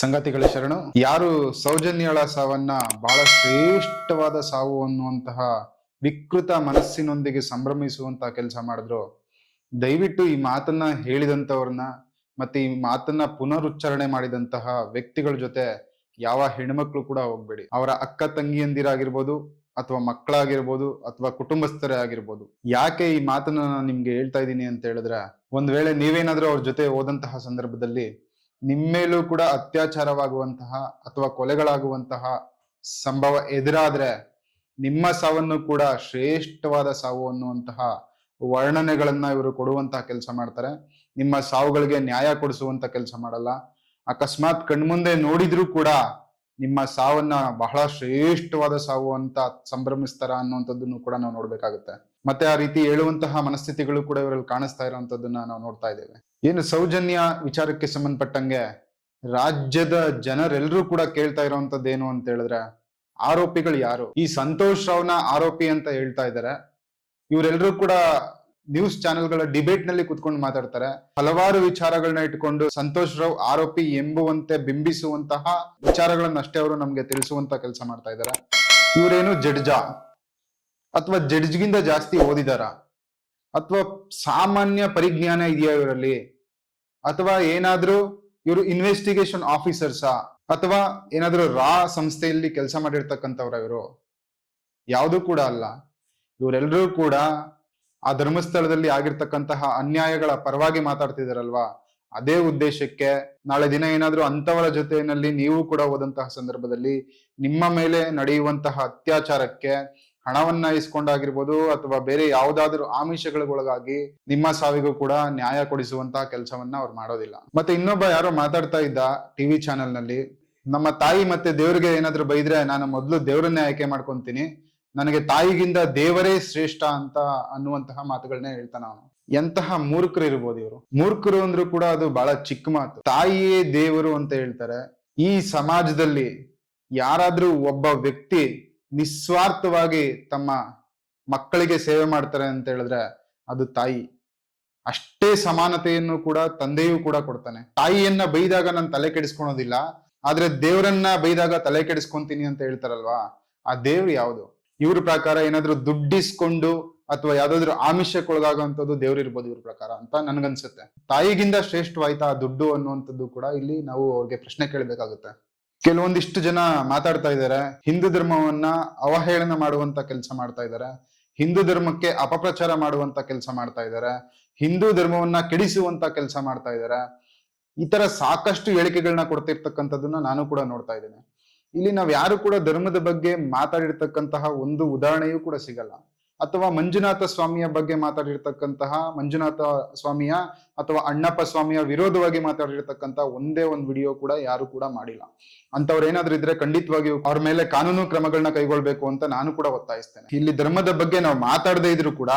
ಸಂಗತಿಗಳ ಶರಣು. ಯಾರು ಸೌಜನ್ಯಳ ಸಾವನ್ನ ಬಹಳ ಶ್ರೇಷ್ಠವಾದ ಸಾವು ಅನ್ನುವಂತಹ ವಿಕೃತ ಮನಸ್ಸಿನೊಂದಿಗೆ ಸಂಭ್ರಮಿಸುವಂತಹ ಕೆಲಸ ಮಾಡಿದ್ರು. ದಯವಿಟ್ಟು ಈ ಮಾತನ್ನ ಹೇಳಿದಂತವ್ರನ್ನ ಮತ್ತೆ ಈ ಮಾತನ್ನ ಪುನರುಚ್ಚಾರಣೆ ಮಾಡಿದಂತಹ ವ್ಯಕ್ತಿಗಳ ಜೊತೆ ಯಾವ ಹೆಣ್ಮಕ್ಳು ಕೂಡ ಹೋಗ್ಬೇಡಿ. ಅವರ ಅಕ್ಕ ತಂಗಿಯಂದಿರಾಗಿರ್ಬೋದು ಅಥವಾ ಮಕ್ಕಳಾಗಿರ್ಬೋದು ಅಥವಾ ಕುಟುಂಬಸ್ಥರೇ ಆಗಿರ್ಬೋದು. ಯಾಕೆ ಈ ಮಾತನ್ನ ನಾನು ನಿಮ್ಗೆ ಹೇಳ್ತಾ ಇದ್ದೀನಿ ಅಂತ ಹೇಳಿದ್ರೆ, ಒಂದ್ ವೇಳೆ ನೀವೇನಾದ್ರೂ ಅವ್ರ ಜೊತೆ ಹೋದಂತಹ ಸಂದರ್ಭದಲ್ಲಿ ನಿಮ್ಮೇಲೂ ಕೂಡ ಅತ್ಯಾಚಾರವಾಗುವಂತಹ ಅಥವಾ ಕೊಲೆಗಳಾಗುವಂತಹ ಸಂಭವ ಎದುರಾದ್ರೆ ನಿಮ್ಮ ಸಾವನ್ನು ಕೂಡ ಶ್ರೇಷ್ಠವಾದ ಸಾವು ಅನ್ನುವಂತಹ ವರ್ಣನೆಗಳನ್ನ ಇವರು ಕೊಡುವಂತಹ ಕೆಲಸ ಮಾಡ್ತಾರೆ. ನಿಮ್ಮ ಸಾವುಗಳಿಗೆ ನ್ಯಾಯ ಕೊಡಿಸುವಂತ ಕೆಲಸ ಮಾಡಲ್ಲ. ಅಕಸ್ಮಾತ್ ಕಣ್ಮುಂದೆ ನೋಡಿದ್ರೂ ಕೂಡ ನಿಮ್ಮ ಸಾವನ್ನ ಬಹಳ ಶ್ರೇಷ್ಠವಾದ ಸಾವು ಅಂತ ಸಂಭ್ರಮಿಸ್ತಾರ ಅನ್ನುವಂಥದ್ದನ್ನು ಕೂಡ ನಾವು ನೋಡ್ಬೇಕಾಗುತ್ತೆ. ಮತ್ತೆ ಆ ರೀತಿ ಹೇಳುವಂತಹ ಮನಸ್ಥಿತಿಗಳು ಕೂಡ ಇವರಲ್ಲಿ ಕಾಣಿಸ್ತಾ ಇರುವಂತದ್ದನ್ನ ನಾವು ನೋಡ್ತಾ ಇದ್ದೇವೆ. ಏನು ಸೌಜನ್ಯ ವಿಚಾರಕ್ಕೆ ಸಂಬಂಧಪಟ್ಟಂಗೆ ರಾಜ್ಯದ ಜನರೆಲ್ಲರೂ ಕೂಡ ಕೇಳ್ತಾ ಇರುವಂತದ್ದು ಏನು ಅಂತ ಹೇಳಿದ್ರೆ ಆರೋಪಿಗಳು ಯಾರು? ಈ ಸಂತೋಷ್ ರಾವ್ನ ಆರೋಪಿ ಅಂತ ಹೇಳ್ತಾ ಇದ್ದಾರೆ. ಇವರೆಲ್ಲರೂ ಕೂಡ ನ್ಯೂಸ್ ಚಾನೆಲ್ಗಳ ಡಿಬೇಟ್ನಲ್ಲಿ ಕುತ್ಕೊಂಡು ಮಾತಾಡ್ತಾರೆ. ಹಲವಾರು ವಿಚಾರಗಳನ್ನ ಇಟ್ಕೊಂಡು ಸಂತೋಷ್ ರಾವ್ ಆರೋಪಿ ಎಂಬುವಂತೆ ಬಿಂಬಿಸುವಂತಹ ವಿಚಾರಗಳನ್ನಷ್ಟೇ ಅವರು ನಮ್ಗೆ ತಿಳಿಸುವಂತ ಕೆಲಸ ಮಾಡ್ತಾ ಇದ್ದಾರೆ. ಇವರೇನು ಜಡ್ಜ? ಅಥವಾ ಜಡ್ಜ್ಗಿಂತ ಜಾಸ್ತಿ ಓದಿದಾರ? ಅಥವಾ ಸಾಮಾನ್ಯ ಪರಿಜ್ಞಾನ ಇದೆಯಾ ಇವರಲ್ಲಿ? ಅಥವಾ ಏನಾದ್ರೂ ಇವರು ಇನ್ವೆಸ್ಟಿಗೇಷನ್ ಆಫೀಸರ್ಸಾ ಅಥವಾ ಏನಾದ್ರೂ ರಾ ಸಂಸ್ಥೆಯಲ್ಲಿ ಕೆಲಸ ಮಾಡಿರ್ತಕ್ಕಂಥವ್ರ ಇವರು? ಯಾವುದು ಕೂಡ ಅಲ್ಲ. ಇವರೆಲ್ಲರೂ ಕೂಡ ಆ ಧರ್ಮಸ್ಥಳದಲ್ಲಿ ಆಗಿರ್ತಕ್ಕಂತಹ ಅನ್ಯಾಯಗಳ ಪರವಾಗಿ ಮಾತಾಡ್ತಿದಾರಲ್ವಾ? ಅದೇ ಉದ್ದೇಶಕ್ಕೆ ನಾಳೆ ದಿನ ಏನಾದ್ರೂ ಅಂತವರ ಜೊತೆಯಲ್ಲಿ ನೀವು ಕೂಡ ಹೋದಂತಹ ಸಂದರ್ಭದಲ್ಲಿ ನಿಮ್ಮ ಮೇಲೆ ನಡೆಯುವಂತಹ ಅತ್ಯಾಚಾರಕ್ಕೆ ಹಣವನ್ನ ಇಸ್ಕೊಂಡಾಗಿರ್ಬೋದು ಅಥವಾ ಬೇರೆ ಯಾವ್ದಾದ್ರು ಆಮಿಷಗಳಿಗೊಳಗಾಗಿ ನಿಮ್ಮ ಸಾವಿಗೂ ಕೂಡ ನ್ಯಾಯ ಕೊಡಿಸುವಂತ ಕೆಲಸವನ್ನ ಅವ್ರು ಮಾಡೋದಿಲ್ಲ. ಮತ್ತೆ ಇನ್ನೊಬ್ಬ ಯಾರೋ ಮಾತಾಡ್ತಾ ಇದ್ದ ಟಿವಿ ಚಾನೆಲ್ನಲ್ಲಿ ನಮ್ಮ ತಾಯಿ ಮತ್ತೆ ದೇವ್ರಿಗೆ ಏನಾದ್ರು ಬೈದ್ರೆ ನಾನು ಮೊದಲು ದೇವರನ್ನೇ ಆಯ್ಕೆ ಮಾಡ್ಕೊಂತೀನಿ. ನನಗೆ ತಾಯಿಗಿಂತ ದೇವರೇ ಶ್ರೇಷ್ಠ ಅಂತ ಅನ್ನುವಂತಹ ಮಾತುಗಳನ್ನೇ ಹೇಳ್ತಾನ ಅವನು. ಎಂತಹ ಮೂರ್ಖರು ಇರ್ಬೋದು ಇವರು. ಮೂರ್ಖರು ಅಂದ್ರೂ ಕೂಡ ಅದು ಬಹಳ ಚಿಕ್ಕ ಮಾತು. ತಾಯಿಯೇ ದೇವರು ಅಂತ ಹೇಳ್ತಾರೆ. ಈ ಸಮಾಜದಲ್ಲಿ ಯಾರಾದ್ರೂ ಒಬ್ಬ ವ್ಯಕ್ತಿ ನಿಸ್ವಾರ್ಥವಾಗಿ ತಮ್ಮ ಮಕ್ಕಳಿಗೆ ಸೇವೆ ಮಾಡ್ತಾರೆ ಅಂತ ಹೇಳಿದ್ರೆ ಅದು ತಾಯಿ. ಅಷ್ಟೇ ಸಮಾನತೆಯನ್ನು ಕೂಡ ತಂದೆಯೂ ಕೂಡ ಕೊಡ್ತಾನೆ. ತಾಯಿಯನ್ನ ಬೈದಾಗ ನಾನು ತಲೆ ಕೆಡಿಸ್ಕೊಳೋದಿಲ್ಲ, ಆದ್ರೆ ದೇವರನ್ನ ಬೈದಾಗ ತಲೆ ಕೆಡಿಸ್ಕೊಂತೀನಿ ಅಂತ ಹೇಳ್ತಾರಲ್ವಾ? ಆ ದೇವ್ರು ಯಾವುದು? ಇವ್ರ ಪ್ರಕಾರ ಏನಾದ್ರೂ ದುಡ್ಡಿಸ್ಕೊಂಡು ಅಥವಾ ಯಾವ್ದಾದ್ರು ಆಮಿಷಕ್ಕೊಳಗಾಗುವಂಥದ್ದು ದೇವ್ರು ಇರ್ಬೋದು ಇವ್ರ ಪ್ರಕಾರ ಅಂತ ನನ್ಗನ್ಸುತ್ತೆ. ತಾಯಿಗಿಂತ ಶ್ರೇಷ್ಠವಾಯ್ತಾ ದುಡ್ಡು ಅನ್ನುವಂಥದ್ದು ಕೂಡ ಇಲ್ಲಿ ನಾವು ಅವ್ರಿಗೆ ಪ್ರಶ್ನೆ ಕೇಳಬೇಕಾಗುತ್ತೆ. ಕೆಲವೊಂದಿಷ್ಟು ಜನ ಮಾತಾಡ್ತಾ ಇದ್ದಾರೆ. ಹಿಂದೂ ಧರ್ಮವನ್ನ ಅವಹೇಳನ ಮಾಡುವಂತ ಕೆಲಸ ಮಾಡ್ತಾ ಇದ್ದಾರೆ. ಹಿಂದೂ ಧರ್ಮಕ್ಕೆ ಅಪಪ್ರಚಾರ ಮಾಡುವಂತ ಕೆಲಸ ಮಾಡ್ತಾ ಇದ್ದಾರೆ. ಹಿಂದೂ ಧರ್ಮವನ್ನ ಕೆಡಿಸುವಂತ ಕೆಲಸ ಮಾಡ್ತಾ ಇದ್ದಾರೆ. ಈ ತರ ಸಾಕಷ್ಟು ಹೇಳಿಕೆಗಳನ್ನ ಕೊಡ್ತಿರ್ತಕ್ಕಂಥದ್ದನ್ನ ನಾನು ಕೂಡ ನೋಡ್ತಾ ಇದ್ದೇನೆ. ಇಲ್ಲಿ ನಾವ್ ಯಾರು ಕೂಡ ಧರ್ಮದ ಬಗ್ಗೆ ಮಾತಾಡಿರ್ತಕ್ಕಂತಹ ಒಂದು ಉದಾಹರಣೆಯೂ ಕೂಡ ಸಿಗಲ್ಲ. ಅಥವಾ ಮಂಜುನಾಥ ಸ್ವಾಮಿಯ ಬಗ್ಗೆ ಮಾತಾಡಿರ್ತಕ್ಕಂತಹ ಮಂಜುನಾಥ ಸ್ವಾಮಿಯ ಅಥವಾ ಅಣ್ಣಪ್ಪ ಸ್ವಾಮಿಯ ವಿರೋಧವಾಗಿ ಮಾತಾಡಿರ್ತಕ್ಕಂತಹ ಒಂದೇ ಒಂದು ವಿಡಿಯೋ ಕೂಡ ಯಾರು ಕೂಡ ಮಾಡಿಲ್ಲ. ಅಂತವ್ರು ಏನಾದ್ರು ಇದ್ರೆ ಖಂಡಿತವಾಗಿಯೂ ಅವ್ರ ಮೇಲೆ ಕಾನೂನು ಕ್ರಮಗಳನ್ನ ಕೈಗೊಳ್ಬೇಕು ಅಂತ ನಾನು ಕೂಡ ಒತ್ತಾಯಿಸ್ತೇನೆ. ಇಲ್ಲಿ ಧರ್ಮದ ಬಗ್ಗೆ ನಾವು ಮಾತಾಡದೇ ಇದ್ರು ಕೂಡ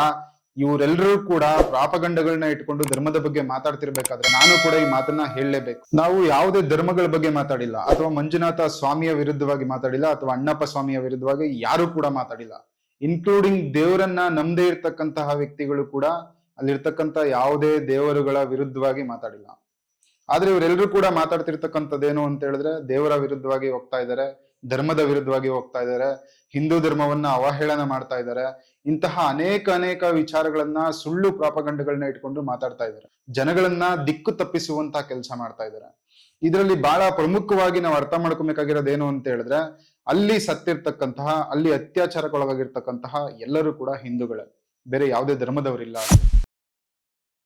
ಇವರೆಲ್ಲರೂ ಕೂಡ ಪ್ರಾಪಗಂಡಗಳನ್ನ ಇಟ್ಕೊಂಡು ಧರ್ಮದ ಬಗ್ಗೆ ಮಾತಾಡ್ತಿರ್ಬೇಕಾದ್ರೆ ನಾನು ಕೂಡ ಈ ಮಾತನ್ನ ಹೇಳಲೇಬೇಕು. ನಾವು ಯಾವುದೇ ಧರ್ಮಗಳ ಬಗ್ಗೆ ಮಾತಾಡಿಲ್ಲ, ಅಥವಾ ಮಂಜುನಾಥ ಸ್ವಾಮಿಯ ವಿರುದ್ಧವಾಗಿ ಮಾತಾಡಿಲ್ಲ, ಅಥವಾ ಅಣ್ಣಪ್ಪ ಸ್ವಾಮಿಯ ವಿರುದ್ಧವಾಗಿ ಯಾರು ಕೂಡ ಮಾತಾಡಿಲ್ಲ. ಇನ್ಕ್ಲೂಡಿಂಗ್ ದೇವರನ್ನ ನಂಬದೇ ಇರ್ತಕ್ಕಂತಹ ವ್ಯಕ್ತಿಗಳು ಕೂಡ ಅಲ್ಲಿರ್ತಕ್ಕಂತ ಯಾವುದೇ ದೇವರುಗಳ ವಿರುದ್ಧವಾಗಿ ಮಾತಾಡಿಲ್ಲ. ಆದ್ರೆ ಇವರೆಲ್ಲರೂ ಕೂಡ ಮಾತಾಡ್ತಿರ್ತಕ್ಕಂಥದ್ದೇನು ಅಂತ ಹೇಳಿದ್ರೆ ದೇವರ ವಿರುದ್ಧವಾಗಿ ಹೋಗ್ತಾ ಇದ್ದಾರೆ, ಧರ್ಮದ ವಿರುದ್ಧವಾಗಿ ಹೋಗ್ತಾ ಇದ್ದಾರೆ, ಹಿಂದೂ ಧರ್ಮವನ್ನ ಅವಹೇಳನ ಮಾಡ್ತಾ ಇದ್ದಾರೆ, ಇಂತಹ ಅನೇಕ ಅನೇಕ ವಿಚಾರಗಳನ್ನ ಸುಳ್ಳು ಪ್ರಾಪಗಂಡಗಳನ್ನ ಇಟ್ಕೊಂಡು ಮಾತಾಡ್ತಾ ಇದ್ದಾರೆ. ಜನಗಳನ್ನ ದಿಕ್ಕು ತಪ್ಪಿಸುವಂತಹ ಕೆಲಸ ಮಾಡ್ತಾ ಇದ್ದಾರೆ. ಇದರಲ್ಲಿ ಬಹಳ ಪ್ರಮುಖವಾಗಿ ನಾವು ಅರ್ಥ ಮಾಡ್ಕೊಬೇಕಾಗಿರೋದೇನು ಅಂತ ಹೇಳಿದ್ರೆ ಅಲ್ಲಿ ಸತ್ತಿರ್ತಕ್ಕಂತಹ, ಅಲ್ಲಿ ಅತ್ಯಾಚಾರಕ್ಕೊಳಗಾಗಿರ್ತಕ್ಕಂತಹ ಎಲ್ಲರೂ ಕೂಡ ಹಿಂದೂಗಳೇ ಬೇರೆ ಯಾವುದೇ ಧರ್ಮದವರಿಲ್ಲ.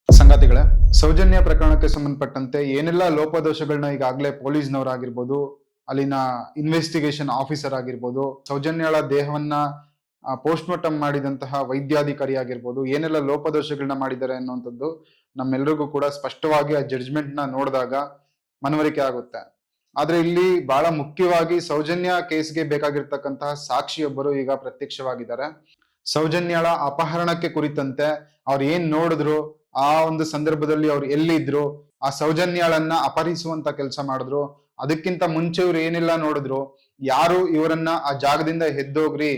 ಸಂಗಾತಿಗಳೇ, ಸೌಜನ್ಯ ಪ್ರಕರಣಕ್ಕೆ ಸಂಬಂಧಪಟ್ಟಂತೆ ಏನೆಲ್ಲ ಲೋಪದೋಷಗಳನ್ನ ಈಗಾಗಲೇ ಪೊಲೀಸ್ನವರಾಗಿರ್ಬೋದು, ಅಲ್ಲಿನ ಇನ್ವೆಸ್ಟಿಗೇಷನ್ ಆಫೀಸರ್ ಆಗಿರ್ಬೋದು, ಸೌಜನ್ಯಳ ದೇಹವನ್ನ ಪೋಸ್ಟ್ ಮಾರ್ಟಮ್ ಮಾಡಿದಂತಹ ವೈದ್ಯಾಧಿಕಾರಿ ಆಗಿರ್ಬೋದು ಏನೆಲ್ಲ ಲೋಪದೋಷಗಳನ್ನ ಮಾಡಿದ್ದಾರೆ ಅನ್ನುವಂಥದ್ದು ನಮ್ಮೆಲ್ಲರಿಗೂ ಕೂಡ ಸ್ಪಷ್ಟವಾಗಿ ಆ ಜಡ್ಜ್ಮೆಂಟ್ನ ನೋಡಿದಾಗ ಮನವರಿಕೆ ಆಗುತ್ತೆ ಆದ್ರೆ ಇಲ್ಲಿ ಬಹಳ ಮುಖ್ಯವಾಗಿ ಸೌಜನ್ಯ ಕೇಸ್ಗೆ ಬೇಕಾಗಿರ್ತಕ್ಕಂತಹ ಸಾಕ್ಷಿಯೊಬ್ಬರು ಈಗ ಪ್ರತ್ಯಕ್ಷವಾಗಿದ್ದಾರೆ. ಸೌಜನ್ಯಳ ಅಪಹರಣಕ್ಕೆ ಕುರಿತಂತೆ ಅವ್ರು ಏನ್ ನೋಡಿದ್ರು, ಆ ಒಂದು ಸಂದರ್ಭದಲ್ಲಿ ಅವ್ರು ಎಲ್ಲಿದ್ರು, ಆ ಸೌಜನ್ಯಳನ್ನ ಅಪಹರಿಸುವಂತ ಕೆಲಸ ಮಾಡಿದ್ರು, ಅದಕ್ಕಿಂತ ಮುಂಚೆ ಇವ್ರು ಏನೆಲ್ಲ ನೋಡಿದ್ರು, ಯಾರು ಇವರನ್ನ ಆ ಜಾಗದಿಂದ ಎದ್ದೋಗ್ರಿ,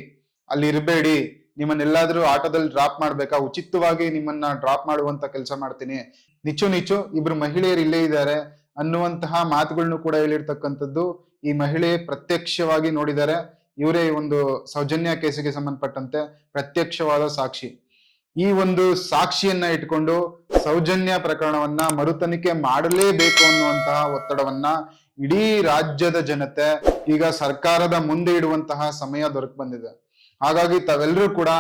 ಅಲ್ಲಿ ಇರಬೇಡಿ, ನಿಮ್ಮನ್ನೆಲ್ಲಾದ್ರೂ ಆಟೋದಲ್ಲಿ ಡ್ರಾಪ್ ಮಾಡ್ಬೇಕಾ, ಉಚಿತವಾಗಿ ನಿಮ್ಮನ್ನ ಡ್ರಾಪ್ ಮಾಡುವಂತ ಕೆಲಸ ಮಾಡ್ತೀನಿ. ನಿಚ್ಚು ನಿಚ್ಚು ಇಬ್ರು ಮಹಿಳೆಯರು ಇಲ್ಲೇ ಇದ್ದಾರೆ ಅನ್ನುವಂತಹ ಮಾತುಗಳನ್ನು ಕೂಡ ಹೇಳಿರ್ತಕ್ಕಂಥದ್ದು ಈ ಮಹಿಳೆ ಪ್ರತ್ಯಕ್ಷವಾಗಿ ನೋಡಿದರೆ ಇವರೇ ಒಂದು ಸೌಜನ್ಯ ಕೇಸಿಗೆ ಸಂಬಂಧಪಟ್ಟಂತೆ ಪ್ರತ್ಯಕ್ಷವಾದ ಸಾಕ್ಷಿ. ಈ ಒಂದು ಸಾಕ್ಷಿಯನ್ನ ಇಟ್ಕೊಂಡು ಸೌಜನ್ಯ ಪ್ರಕರಣವನ್ನ ಮರುತನಿಖೆ ಮಾಡಲೇಬೇಕು ಅನ್ನುವಂತಹ ಒತ್ತಡವನ್ನ ಇಡೀ ರಾಜ್ಯದ ಜನತೆ ಈಗ ಸರ್ಕಾರದ ಮುಂದೆ ಇಡುವಂತಹ ಸಮಯ ದೊರಕ್ ಬಂದಿದೆ. ಹಾಗಾಗಿ ತಾವೆಲ್ಲರೂ ಕೂಡ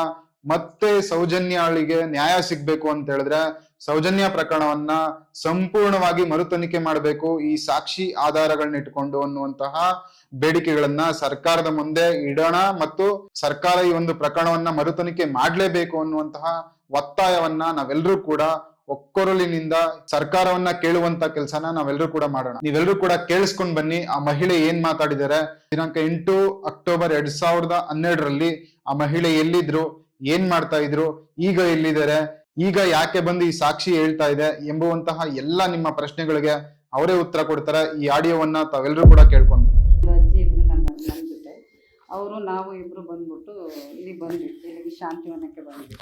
ಮತ್ತೆ ಸೌಜನ್ಯಾಳಿಗೆ ನ್ಯಾಯ ಸಿಗ್ಬೇಕು ಅಂತ ಹೇಳಿದ್ರೆ ಸೌಜನ್ಯ ಪ್ರಕರಣವನ್ನ ಸಂಪೂರ್ಣವಾಗಿ ಮರುತನಿಖೆ ಮಾಡಬೇಕು. ಈ ಸಾಕ್ಷಿ ಆಧಾರಗಳನ್ನ ಇಟ್ಕೊಂಡು ಅನ್ನುವಂತಹ ಬೇಡಿಕೆಗಳನ್ನ ಸರ್ಕಾರದ ಮುಂದೆ ಇಡೋಣ ಮತ್ತು ಸರ್ಕಾರ ಈ ಒಂದು ಪ್ರಕರಣವನ್ನ ಮರುತನಿಖೆ ಮಾಡಲೇಬೇಕು ಅನ್ನುವಂತಹ ಒತ್ತಾಯವನ್ನ ನಾವೆಲ್ಲರೂ ಕೂಡ ಒಕ್ಕೊರಲಿನಿಂದ ಸರ್ಕಾರವನ್ನ ಕೇಳುವಂತ ಕೆಲಸನ ನಾವೆಲ್ಲರೂ ಕೂಡ ಮಾಡೋಣ. ನೀವೆಲ್ಲರೂ ಕೂಡ ಕೇಳಿಸ್ಕೊಂಡ್ ಬನ್ನಿ. ಆ ಮಹಿಳೆ ಏನ್ ಮಾತಾಡಿದ್ದಾರೆ ದಿನಾಂಕ ಎಂಟು ಅಕ್ಟೋಬರ್ ಎರಡ್ ಸಾವಿರದ ಹನ್ನೆರಡರಲ್ಲಿ ಆ ಮಹಿಳೆ ಎಲ್ಲಿದ್ರು? ಏನ್ ಮಾಡ್ತಾ ಇದ್ರು? ಈಗ ಎಲ್ಲಿದ್ದಾರೆ? ಈಗ ಯಾಕೆ ಬಂದು ಈ ಸಾಕ್ಷಿ ಹೇಳ್ತಾ ಇದೆ ಎಂಬುವಂತಹ ಎಲ್ಲ ನಿಮ್ಮ ಪ್ರಶ್ನೆಗಳಿಗೆ ಅವರೇ ಉತ್ತರ ಕೊಡ್ತಾರೆ. ಈ ಆಡಿಯೋವನ್ನ ತಾವೆಲ್ಲರೂ ಕೂಡ ಕೇಳ್ಕೊಂಡು ಅಜ್ಜಿ ಇಬ್ರು ನನ್ನ ಜೊತೆ. ಅವರು, ನಾವು ಇಬ್ಬರು ಬಂದ್ಬಿಟ್ಟು ಇಲ್ಲಿ ಬಂದ್ಬಿಟ್ಟು ಇಲ್ಲಿಗೆ ಶಾಂತಿವನಕ್ಕೆ ಬಂದ್ವಿ.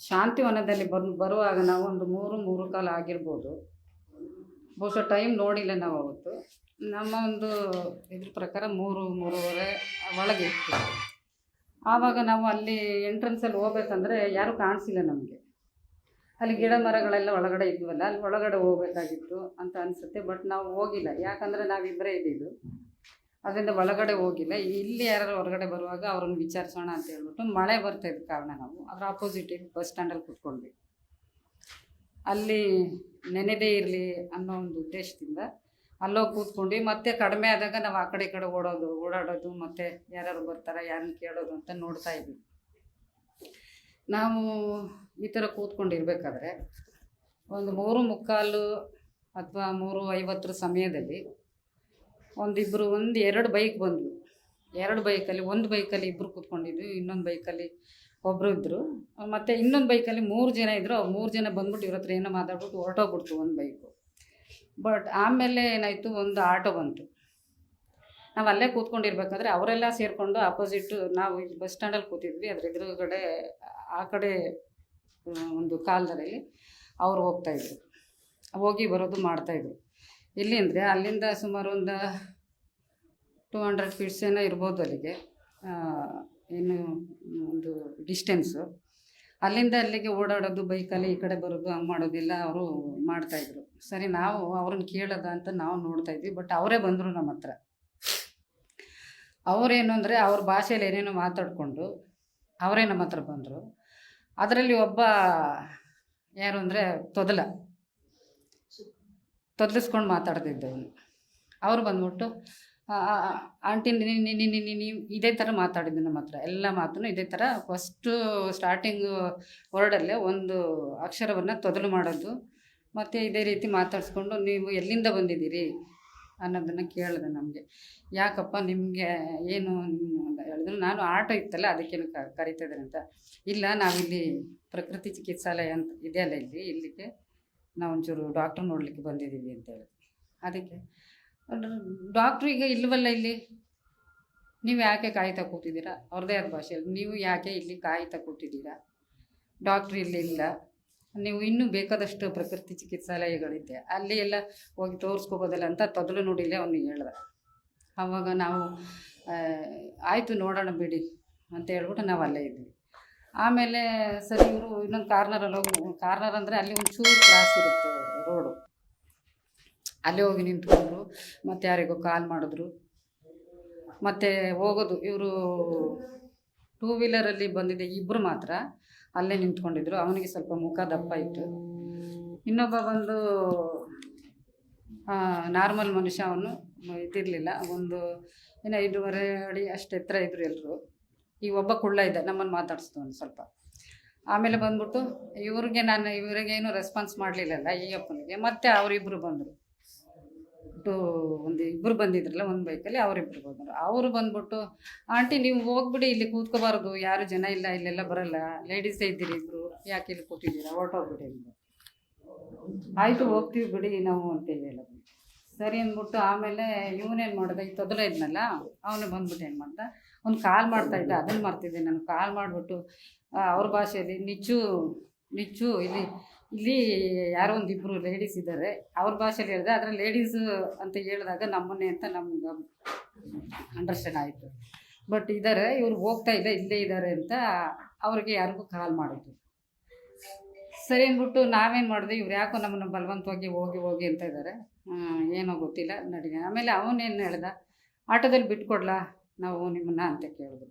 ಶಾಂತಿವನದಲ್ಲಿ ಬಂದು, ಬರುವಾಗ ನಾವು ಒಂದು ಮೂರು ಮೂರು ಕಾಲ ಆಗಿರ್ಬೋದು. ಬಹುಶಃ ಟೈಮ್ ನೋಡಿಲ್ಲ ನಾವು ಅವತ್ತು. ನಮ್ಮ ಒಂದು ಇದ್ರ ಪ್ರಕಾರ ಮೂರು, ಮೂರುವರೆ ಒಳಗೆ ಇತ್ತು. ಆವಾಗ ನಾವು ಅಲ್ಲಿ ಎಂಟ್ರೆನ್ಸಲ್ಲಿ ಹೋಗ್ಬೇಕಂದ್ರೆ ಯಾರೂ ಕಾಣಿಸಿಲ್ಲ ನಮಗೆ. ಅಲ್ಲಿ ಗಿಡ ಮರಗಳೆಲ್ಲ ಒಳಗಡೆ ಇದ್ವಲ್ಲ, ಅಲ್ಲಿ ಒಳಗಡೆ ಹೋಗ್ಬೇಕಾಗಿತ್ತು ಅಂತ ಅನಿಸುತ್ತೆ ಬಟ್ ನಾವು ಹೋಗಿಲ್ಲ. ಯಾಕಂದರೆ ನಾವಿಬ್ಬರೇ ಇದ್ದಿದ್ದು. ಅದರಿಂದ ಒಳಗಡೆ ಹೋಗಿಲ್ಲ. ಇಲ್ಲಿ ಯಾರು ಹೊರಗಡೆ ಬರುವಾಗ ಅವ್ರನ್ನ ವಿಚಾರಿಸೋಣ ಅಂತ ಹೇಳ್ಬಿಟ್ಟು ಮಳೆ ಬರ್ತಾ ಇದ್ದ ಕಾರಣ ನಾವು ಅದ್ರ ಆಪೋಸಿಟಿಗೆ ಬಸ್ ಸ್ಟ್ಯಾಂಡಲ್ಲಿ ಕೂತ್ಕೊಂಡ್ವಿ. ಅಲ್ಲಿ ನೆನೆದೇ ಇರಲಿ ಅನ್ನೋ ಒಂದು ಉದ್ದೇಶದಿಂದ ಅಲ್ಲೋಗಿ ಕೂತ್ಕೊಂಡು, ಮತ್ತೆ ಕಡಿಮೆ ಆದಾಗ ನಾವು ಆ ಕಡೆ ಈ ಕಡೆ ಓಡೋದು, ಓಡಾಡೋದು, ಮತ್ತೆ ಯಾರ್ಯಾರು ಬರ್ತಾರ ಯಾರನ್ನ ಕೇಳೋದು ಅಂತ ನೋಡ್ತಾ ಇದ್ವಿ. ನಾವು ಈ ಥರ ಕೂತ್ಕೊಂಡಿರ್ಬೇಕಾದ್ರೆ, ಒಂದು ಮೂರು ಮುಕ್ಕಾಲು ಅಥವಾ ಮೂರು ಐವತ್ತರ ಸಮಯದಲ್ಲಿ ಒಂದಿಬ್ಬರು ಒಂದು ಎರಡು ಬೈಕ್ ಬಂದ್ವಿ. ಎರಡು ಬೈಕಲ್ಲಿ, ಒಂದು ಬೈಕಲ್ಲಿ ಇಬ್ಬರು ಕೂತ್ಕೊಂಡಿದ್ವಿ, ಇನ್ನೊಂದು ಬೈಕಲ್ಲಿ ಒಬ್ಬರು ಇದ್ದರು ಮತ್ತು ಇನ್ನೊಂದು ಬೈಕಲ್ಲಿ ಮೂರು ಜನ ಇದ್ದರು ಅವ್ರು ಮೂರು ಜನ ಬಂದ್ಬಿಟ್ಟು ಇವ್ರ ಹತ್ರ ಏನೋ ಮಾತಾಡ್ಬಿಟ್ಟು ಹೊರಟೋಗ್ಬಿಡ್ತು ಒಂದು ಬೈಕು. ಬಟ್ ಆಮೇಲೆ ಏನಾಯಿತು? ಒಂದು ಆಟೋ ಬಂತು. ನಾವು ಅಲ್ಲೇ ಕೂತ್ಕೊಂಡಿರ್ಬೇಕಾದ್ರೆ ಅವರೆಲ್ಲ ಸೇರಿಕೊಂಡು ಅಪೋಸಿಟ್ಟು ನಾವು ಇಲ್ಲಿ ಬಸ್ ಸ್ಟ್ಯಾಂಡಲ್ಲಿ ಕೂತಿದ್ವಿ. ಅದ್ರ ಎದುರುಗಡೆ, ಆ ಕಡೆ ಒಂದು ಕಾಲದಲ್ಲಿ ಅವ್ರು ಹೋಗ್ತಾಯಿದ್ರು ಹೋಗಿ ಬರೋದು ಮಾಡ್ತಾಯಿದ್ರು ಎಲ್ಲಿ ಅಂದರೆ ಅಲ್ಲಿಂದ ಸುಮಾರು ಒಂದು ಟೂ ಹಂಡ್ರೆಡ್ ಫೀಟ್ಸ್ ಏನೋ ಇರ್ಬೋದು ಅಲ್ಲಿಗೆ. ಏನು, ಒಂದು ಡಿಸ್ಟೆನ್ಸು ಅಲ್ಲಿಂದ ಅಲ್ಲಿಗೆ ಓಡಾಡೋದು ಬೈಕಲ್ಲಿ ಈ ಕಡೆ ಬರೋದು, ಹಂಗೆ ಮಾಡೋದಿಲ್ಲ ಅವರು ಮಾಡ್ತಾಯಿದ್ರು ಸರಿ ನಾವು ಅವ್ರನ್ನ ಕೇಳೋದ ಅಂತ ನಾವು ನೋಡ್ತಾ ಇದ್ವಿ ಬಟ್ ಅವರೇ ಬಂದರು ನಮ್ಮ ಹತ್ರ. ಅವರೇನು ಅಂದರೆ ಅವ್ರ ಭಾಷೆಯಲ್ಲಿ ಏನೇನೋ ಮಾತಾಡಿಕೊಂಡು ಅವರೇ ನಮ್ಮ ಹತ್ರ ಬಂದರು. ಅದರಲ್ಲಿ ಒಬ್ಬ ಯಾರು ಅಂದರೆ ತೊದಲ. ತೊದಲಿಸ್ಕೊಂಡು ಮಾತಾಡ್ತಿದ್ದವನು ಅವ್ರು ಬಂದ್ಬಿಟ್ಟು ಆಂಟಿ ನೀವು ಇದೇ ಥರ ಮಾತಾಡಿದ್ದು ನಮ್ಮ ಹತ್ರ. ಎಲ್ಲ ಮಾತನ್ನು ಇದೇ ಥರ ಫಸ್ಟು ಸ್ಟಾರ್ಟಿಂಗು ವರ್ಡಲ್ಲೇ ಒಂದು ಅಕ್ಷರವನ್ನು ತೊದಲು ಮಾಡೋದು. ಮತ್ತು ಇದೇ ರೀತಿ ಮಾತಾಡಿಸ್ಕೊಂಡು ನೀವು ಎಲ್ಲಿಂದ ಬಂದಿದ್ದೀರಿ ಅನ್ನೋದನ್ನು ಕೇಳಿದೆ ನಮಗೆ. ಯಾಕಪ್ಪ ನಿಮಗೆ ಏನು ಅಂತ ಹೇಳಿದ್ರು. ನಾನು ಆಟೋ ಇತ್ತಲ್ಲ ಅದಕ್ಕೇನು ಕ ಕರಿತಾ ಅಂತ. ಇಲ್ಲ, ನಾವಿಲ್ಲಿ ಪ್ರಕೃತಿ ಚಿಕಿತ್ಸಾಲಯ ಅಂತ ಇದೆಯಲ್ಲ ಇಲ್ಲಿ. ಇಲ್ಲಿಗೆ ನಾವು ಒಂಚೂರು ಡಾಕ್ಟ್ರ್ ನೋಡಲಿಕ್ಕೆ ಬಂದಿದ್ದೀವಿ ಅಂತ ಹೇಳಿದ್ವಿ ಅದಕ್ಕೆ ಡಾಕ್ಟ್ರು ಈಗ ಇಲ್ಲವಲ್ಲ ಇಲ್ಲಿ? ನೀವು ಯಾಕೆ ಕಾಯ್ತಾ ಕೂತಿದ್ದೀರಾ? ಅವ್ರದ್ದೇ ಆದ ಭಾಷೆಯಲ್ಲಿ ನೀವು ಯಾಕೆ ಇಲ್ಲಿ ಕಾಯ್ತಾ ಕೂತಿದ್ದೀರಾ? ಡಾಕ್ಟ್ರು ಇಲ್ಲಿ ಇಲ್ಲ. ನೀವು ಇನ್ನೂ ಬೇಕಾದಷ್ಟು ಪ್ರಕೃತಿ ಚಿಕಿತ್ಸಾಲಯಗಳಿದೆ. ಅಲ್ಲಿ ಎಲ್ಲ ಹೋಗಿ ತೋರಿಸ್ಕೋಬೋದಲ್ಲ ಅಂತ ತೊದಲು ನೋಡಿಲ್ಲೇ ಅವ್ನಿಗೆ ಹೇಳ್ದೆ. ಆವಾಗ ನಾವು ಆಯಿತು ನೋಡೋಣ ಬಿಡಿ ಅಂತ ಹೇಳ್ಬಿಟ್ಟು ನಾವು ಅಲ್ಲೇ ಇದ್ವಿ. ಆಮೇಲೆ ಸರಿ ಇವರು ಇನ್ನೊಂದು ಕಾರ್ನರಲ್ಲಿ ಹೋಗಿ, ಕಾರ್ನರ್ ಅಂದರೆ ಅಲ್ಲಿ ಒಂದು ಚೂರು ಕ್ರಾಸ್ ಇರುತ್ತೆ ರೋಡು ಅಲ್ಲಿ ಹೋಗಿ ನಿಂತ್ಕೊಂಡ್ರು, ಮತ್ತು ಯಾರಿಗೋ ಕಾಲ್ ಮಾಡಿದ್ರು. ಮತ್ತು ಹೋಗೋದು, ಇವರು ಟೂ ವೀಲರಲ್ಲಿ ಬಂದಿದ್ದೆ ಇಬ್ಬರು ಮಾತ್ರ. ಅಲ್ಲೇ ನಿಂತ್ಕೊಂಡಿದ್ರು. ಅವನಿಗೆ ಸ್ವಲ್ಪ ಮುಖ ದಪ್ಪ ಇತ್ತು. ಇನ್ನೊಬ್ಬ ಬಂದು ನಾರ್ಮಲ್ ಮನುಷ್ಯ ಅವನು ಇದಿರಲಿಲ್ಲ ಒಂದು ಏನೋ ಐದೂವರೆ ಅಡಿ ಅಷ್ಟು ಎತ್ತರ ಇದ್ರು ಎಲ್ಲರೂ ಈ ಒಬ್ಬ ಕುಳ್ಳ ಇದ್ದ ನಮ್ಮನ್ನು ಮಾತಾಡಿಸ್ದವನು ಸ್ವಲ್ಪ. ಆಮೇಲೆ ಬಂದ್ಬಿಟ್ಟು, ಇವ್ರಿಗೆ ನಾನು ಇವರಿಗೇನು ರೆಸ್ಪಾನ್ಸ್ ಮಾಡಲಿಲ್ಲಲ್ಲ ಈ ಅಪ್ಪನಿಗೆ. ಮತ್ತೆ ಅವರಿಬ್ಬರು ಬಂದರು. ಟು ಒಂದು ಇಬ್ಬರು ಬಂದಿದ್ರಲ್ಲ ಒಂದು ಬೈಕಲ್ಲಿ ಅವರಿಬ್ಬರು ಬಂದರು. ಅವರು ಬಂದ್ಬಿಟ್ಟು, ಆಂಟಿ ನೀವು ಹೋಗ್ಬಿಡಿ, ಇಲ್ಲಿ ಕೂತ್ಕೋಬಾರ್ದು, ಯಾರು ಜನ ಇಲ್ಲ, ಇಲ್ಲೆಲ್ಲ ಬರಲ್ಲ ಲೇಡೀಸೇ ಇದ್ದೀರಿ ಇಬ್ಬರು ಯಾಕೆ ಇಲ್ಲಿ ಕೂತಿದ್ದೀರಾ, ಹೊರಟೋಗ್ಬಿಡಿ ಅಂದರು. ಆಯಿತು, ಹೋಗ್ತೀವಿ ಬಿಡಿ ನಾವು ಅಂತ ಹೇಳಿ ಸರಿ ಅಂದ್ಬಿಟ್ಟು ಆಮೇಲೆ ಇವನೇನು ಮಾಡ್ದೆ, ಈ ತೊದಲ ಇದ್ನಲ್ಲ, ಅವನು ಬಂದ್ಬಿಟ್ಟು ಏನು ಮಾಡ್ದ ಒಂದು ಕಾಲ್ ಮಾಡ್ತಾ ಇದ್ದ ಅದನ್ನು ಮಾಡ್ತಿದ್ದೆ ನಾನು, ಕಾಲ್ ಮಾಡಿಬಿಟ್ಟು ಅವ್ರ ಭಾಷೆಯಲ್ಲಿ, ನಿಚ್ಚು ನಿಚ್ಚು, ಇಲ್ಲಿ ಇಲ್ಲಿ ಯಾರೋ ಒಂದಿಬ್ಬರು ಲೇಡೀಸ್ ಇದ್ದಾರೆ ಅವ್ರ ಭಾಷೆಯಲ್ಲಿ ಹೇಳಿದೆ, ಆದರೆ ಲೇಡೀಸ್ ಅಂತ ಹೇಳಿದಾಗ ನಮ್ಮನ್ನೇ ಅಂತ ನಮ್ಗೆ ಅಂಡರ್ಸ್ಟ್ಯಾಂಡ್ ಆಯಿತು. ಬಟ್ ಇದ್ದಾರೆ ಇವ್ರು ಹೋಗ್ತಾ ಇಲ್ಲ, ಇಲ್ಲೇ ಇದ್ದಾರೆ ಅಂತ ಅವ್ರಿಗೆ ಯಾರಿಗೂ ಕಾಲ್ ಮಾಡಿದ್ರು. ಸರಿ ಅಂದ್ಬಿಟ್ಟು ನಾವೇನು ಮಾಡಿದ್ವಿ ಇವ್ರು ಯಾಕೋ ನಮ್ಮನ್ನು ಬಲವಂತವಾಗಿ ಹೋಗಿ ಹೋಗಿ ಅಂತ ಇದ್ದಾರೆ ಏನೋ ಗೊತ್ತಿಲ್ಲ, ನಡಿಗೆ. ಆಮೇಲೆ ಅವನೇನು ಹೇಳ್ದ, ಆಟೋದಲ್ಲಿ ಬಿಟ್ಕೊಡ್ಲಾ ನಾವು ನಿಮ್ಮನ್ನ ಅಂತ ಕೇಳಿದ್ರು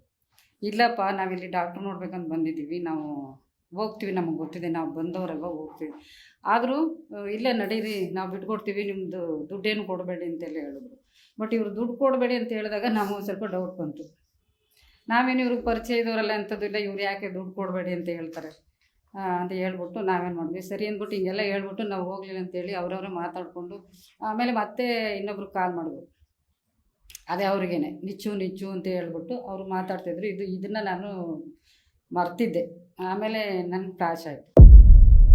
ಇಲ್ಲಪ್ಪ, ನಾವಿಲ್ಲಿ ಡಾಕ್ಟ್ರ್ ನೋಡ್ಬೇಕಂತ ಬಂದಿದ್ದೀವಿ, ನಾವು ಹೋಗ್ತೀವಿ, ನಮಗೆ ಗೊತ್ತಿದೆ, ನಾವು ಬಂದವರಲ್ವ ಹೋಗ್ತೀವಿ. ಆದರೂ ಇಲ್ಲೇ ನಡೀರಿ, ನಾವು ಬಿಟ್ಕೊಡ್ತೀವಿ ನಿಮ್ಮದು ದುಡ್ಡೇನು ಕೊಡಬೇಡಿ ಅಂತೆಲ್ಲ ಹೇಳಿದ್ರು. ಬಟ್ ಇವರು ದುಡ್ಡು ಕೊಡಬೇಡಿ ಅಂತ ಹೇಳಿದಾಗ ನಾವು ಸ್ವಲ್ಪ ಡೌಟ್ ಬಂತು. ನಾವೇನು ಇವ್ರಿಗೆ ಪರಿಚಯ ಇದ್ದವರಲ್ಲ ಅಂಥದ್ದು ಇಲ್ಲ, ಇವ್ರು ಯಾಕೆ ದುಡ್ಡು ಕೊಡಬೇಡಿ ಅಂತ ಹೇಳ್ತಾರೆ. ಅಂತ ಹೇಳ್ಬಿಟ್ಟು ನಾವೇನು ಮಾಡಿದ್ವಿ. ಸರಿ ಅಂದ್ಬಿಟ್ಟು ಹಿಂಗೆಲ್ಲ ಹೇಳ್ಬಿಟ್ಟು ನಾವು ಹೋಗ್ಲಿಲ್ಲ ಅಂತೇಳಿ ಅವ್ರವ್ರೆ ಮಾತಾಡಿಕೊಂಡು ಆಮೇಲೆ ಮತ್ತೆ ಇನ್ನೊಬ್ರು ಕಾಲ್ ಮಾಡಿದ್ರು. ಅದೇ ಅವ್ರಿಗೇನೆ, ನಿಚ್ಚು ನಿಚ್ಚು ಅಂತ ಹೇಳ್ಬಿಟ್ಟು ಅವರು ಮಾತಾಡ್ತಿದ್ರು. ಇದು, ಇದನ್ನು ನಾನು ಮರ್ತಿದ್ದೆ. ಆಮೇಲೆ ನನ್ನ ಫ್ಲಾಶ್ ಆಯಿತು.